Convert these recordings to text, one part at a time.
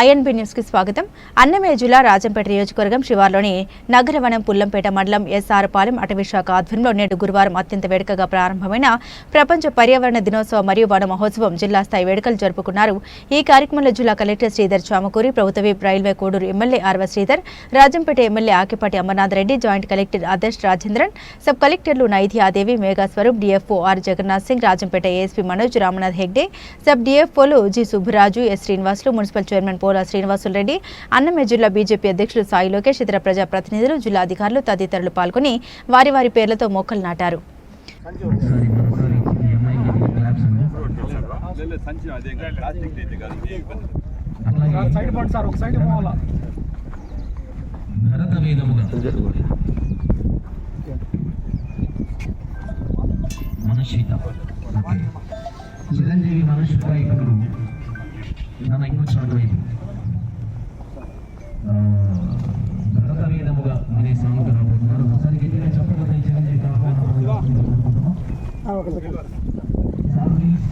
INB న్యూస్కి స్వాగతం. అన్నమయ్య జిల్లా రాజంపేట నియోజకవర్గం శివార్లోని నగరవనం పుల్లంపేట మండలం ఎస్ఆర్పాలెం అటవీశాఖ ఆధ్వర్యంలో నేడు గురువారం అత్యంత వేడుకగా ప్రారంభమైన ప్రపంచ పర్యావరణ దినోత్సవం మరియు వన మహోత్సవం జిల్లా స్థాయి వేడుకలు జరుపుకున్నారు. ఈ కార్యక్రమంలో జిల్లా కలెక్టర్ శ్రీధర్ చామకూరి ప్రభుత్వ railway Koduru MLA Arava Sridhar Rajampet MLA Akepati Amarnath Reddy joint collector Adarsh Rajendran sub కలెక్టర్లు Naithiyadevi Meghaswaroop DFO R Jagannath Singh Rajampet ASP Manoj Ramanath Hegde sub డిఎఫ్ఓలు G Subbaraju S Srinivasulu municipal chairman Pola Srinivasulu Reddy Annamayya జిల్లా BJP అధ్యక్షులు సాయి లోకేష్ ఇతర ప్రజాప్రతినిధులు జిల్లా అధికారులు తదితరులు పాల్గొని వారి వారి పేర్లతో మొక్కలు నాటారు. చిరంజీవి మనశ్విత ఇప్పుడు నన్ను ఇంకొచ్చినట్టు వైపు. ఆ, భరత వేదముగా అనే రాబోతున్నారు ఒకసారి గట్టిగా ఆహ్వానం సార్ ప్లీజ్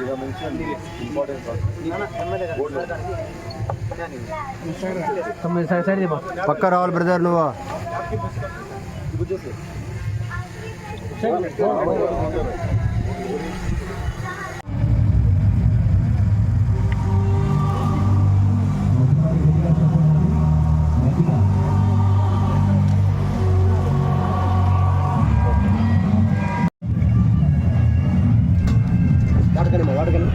ఇక mention important words. పక్క రావాలి బ్రదర్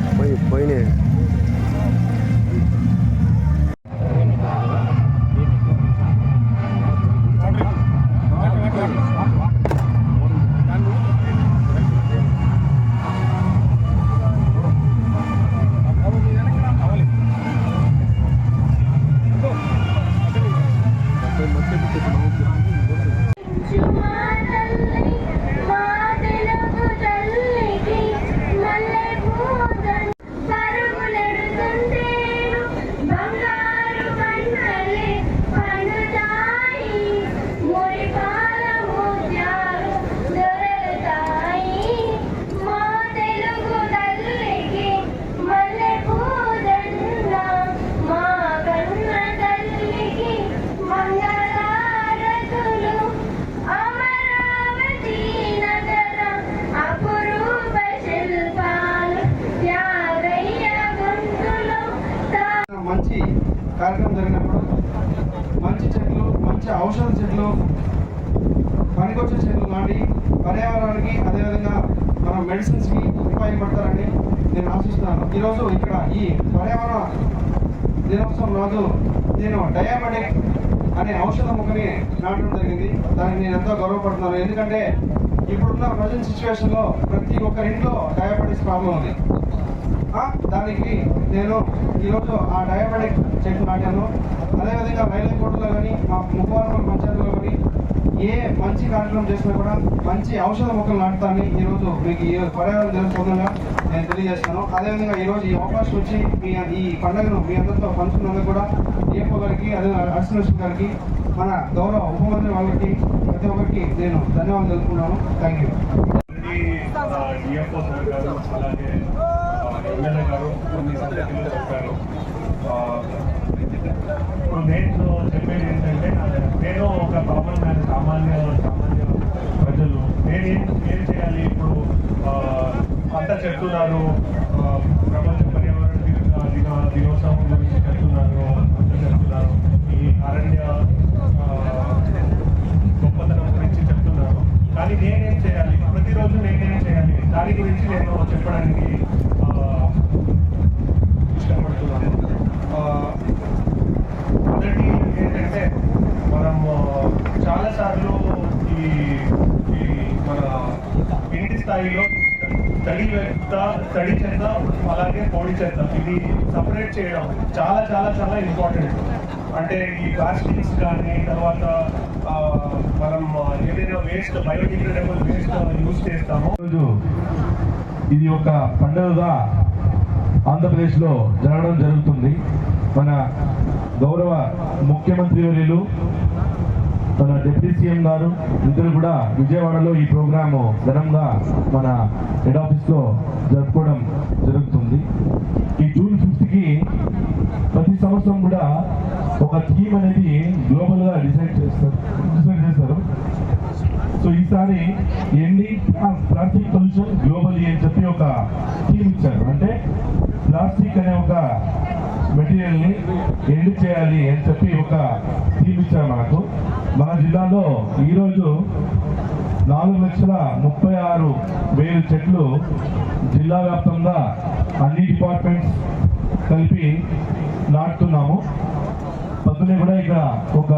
నువ్వు పోయి పోయినాయి కార్యక్రమం జరిగినప్పుడు మంచి చెట్లు మంచి ఔషధ చెట్లు పనికొచ్చే చెట్లు నాటి పర్యావరణానికి అదేవిధంగా మన మెడిసిన్స్కి ఉపయోగపడతారని నేను ఆశిస్తున్నాను. ఈరోజు ఇక్కడ ఈ పర్యావరణ దినోత్సవం రోజు నేను డయాబెటిక్ అనే ఔషధ మొక్కని నాటడం జరిగింది. దానికి నేను ఎంతో గర్వపడుతున్నాను. ఎందుకంటే ఇప్పుడున్న ప్రజెంట్ సిచ్యువేషన్లో ప్రతి ఒక్కరింట్లో డయాబెటీస్ ప్రాబ్లం ఉంది. దానికి నేను ఈరోజు ఆ డయాబెటిక్ చెట్టు నాటాను అదేవిధంగా రైల్వే కోర్టులో కానీ మా ముఖవారం పంచాయతీలో కానీ ఏ మంచి కార్యక్రమం చేసినా కూడా మంచి ఔషధ మొక్కలు నాటుతాన్ని ఈరోజు మీకు ఈ పర్యావరణ దినోత్సవంగా నేను తెలియజేస్తాను అదేవిధంగా ఈరోజు ఈ అవకాశం వచ్చి మీ ఈ పండుగను మీ అందరితో పంచుకున్నందుకు కూడా ఏపో గారికి అదే అర్శనలక్ష్మి గారికి మన గౌరవ ఉపమంత్రి వాళ్ళకి ప్రతి ఒక్కరికి నేను ధన్యవాదాలు తెలుపుకున్నాను థ్యాంక్ యూ. అలాగే ఎమ్మెల్యే గారు కొన్ని సంగతులు చెప్పారు. ఇప్పుడు నేను చెప్పేది ఏంటంటే నేను ఒక కామన్ మ్యాన్ సామాన్య సామాన్య ప్రజలు. నేను ఏం ఏం చేయాలి ఇప్పుడు? ఆ, అంతా చెప్తున్నారు. ప్రపంచ పర్యావరణ దిన దినోత్సవం గురించి చెప్తున్నారు. అంతా చెప్తున్నారు. ఈ అరణ్య గొప్పతనం గురించి చెప్తున్నారు. కానీ నేనేం చేయాలి? ప్రతిరోజు నేనేం చేయాలి? దాని గురించి నేను చెప్పడానికి ఆ, ఇష్టపడుతున్నాను ఆ, మొదటి ఏంటంటే మనం చాలా సార్లు ఈ ఈ మన ఇంటి స్థాయిలో తడి చెత్త తడి చెత్త అలాగే పొడి చెత్త ఇది సపరేట్ చేయడం. చాలా చాలా చాలా ఇంపార్టెంట్ అంటే ఈ ప్లాస్టిక్స్ కానీ తర్వాత మనం ఏదైనా వేస్ట్ బయోడిగ్రేడబుల్ వేస్ట్ యూజ్ చేస్తామో. రోజు ఇది ఒక పండుగగా ఆంధ్రప్రదేశ్లో జరగడం జరుగుతుంది. మన గౌరవ ముఖ్యమంత్రి వర్యులు మన డిప్యూటీ సీఎం గారు ఇద్దరు కూడా విజయవాడలో ఈ ప్రోగ్రాము ఘనంగా మన హెడ్ ఆఫీస్లో జరుపుకోవడం జరుగుతుంది. ఈ జూన్ ఫిఫ్త్కి ప్రతి సంవత్సరం కూడా ఒక థీమ్ అనేది గ్లోబల్గా డిసైడ్ చేస్తారు డిసైడ్ చేస్తారు. సో ఈసారి ఎండి ప్లాస్టిక్ పొల్యూషన్ గ్లోబల్ అని చెప్పి ఒక థీమ్ ఇచ్చారు. అంటే ప్లాస్టిక్ అనే ఒక మెటీరియల్ ఎండ్ చేయాలి అని చెప్పి ఒక థీమ్ ఇచ్చారు మనకు. మన జిల్లాలో ఈరోజు నాలుగు లక్షల ముప్పై ఆరు వేలు చెట్లు జిల్లా వ్యాప్తంగా అన్ని డిపార్ట్మెంట్స్ కలిపి నాటుతున్నాము. పక్కనే కూడా ఇక్కడ ఒక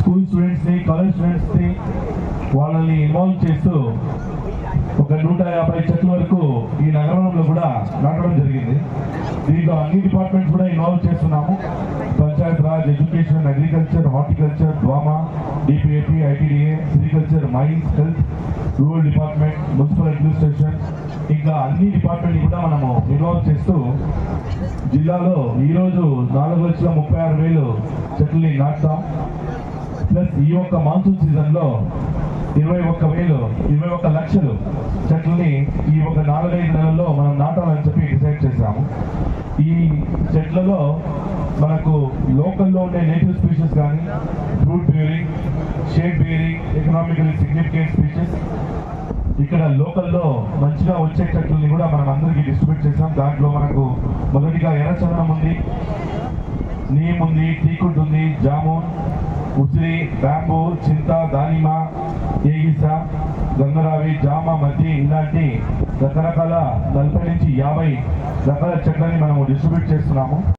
స్కూల్ స్టూడెంట్స్ని కాలేజ్ స్టూడెంట్స్ని వాళ్ళని ఇన్వాల్వ్ చేస్తూ ఒక నూట యాభై చెట్ల వరకు ఈ నగరంలో కూడా నాటడం జరిగింది. దీంట్లో అన్ని డిపార్ట్మెంట్స్ కూడా ఇన్వాల్వ్ చేస్తున్నాము. Panchayat raj education agriculture horticulture DWAMA DPAP ITDA sericulture mines health rural department municipal administration ఇంకా అన్ని డిపార్ట్మెంట్ కూడా మనము ఇన్వాల్వ్ చేస్తూ జిల్లాలో ఈరోజు నాలుగు లక్షల ముప్పై ఆరు వేలు చెట్లని నాటుతాం. ప్లస్ ఈ యొక్క మాన్సూన్ సీజన్లో ఇరవై ఒక్క వేలు ఇరవై ఒక్క లక్షలు చెట్లని ఈ ఒక నాలుగైదు నెలల్లో మనం నాటాలని చెప్పి డిసైడ్ చేశాము. ఈ చెట్లలో మనకు లోకల్లో ఉండే నేటివ్ స్పీషీస్ కానీ fruit bearing shade bearing economically significant species ఇక్కడ లోకల్లో మంచిగా వచ్చే చెట్లని కూడా మనం అందరికీ డిస్ట్రిబ్యూట్ చేసాం దాంట్లో మనకు మొదటిగా ఎర్రచందనం ఉంది నీమ్ ఉంది టీకుడ్ ఉంది జామున్ ఉసిరి బ్యాంబూ చింత దానిమ ఏగిస గంగరావి జామ మధ్య ఇలాంటి రకరకాల నలభై నుంచి యాభై రకాల చెట్లని మనము డిస్ట్రిబ్యూట్ చేస్తున్నాము.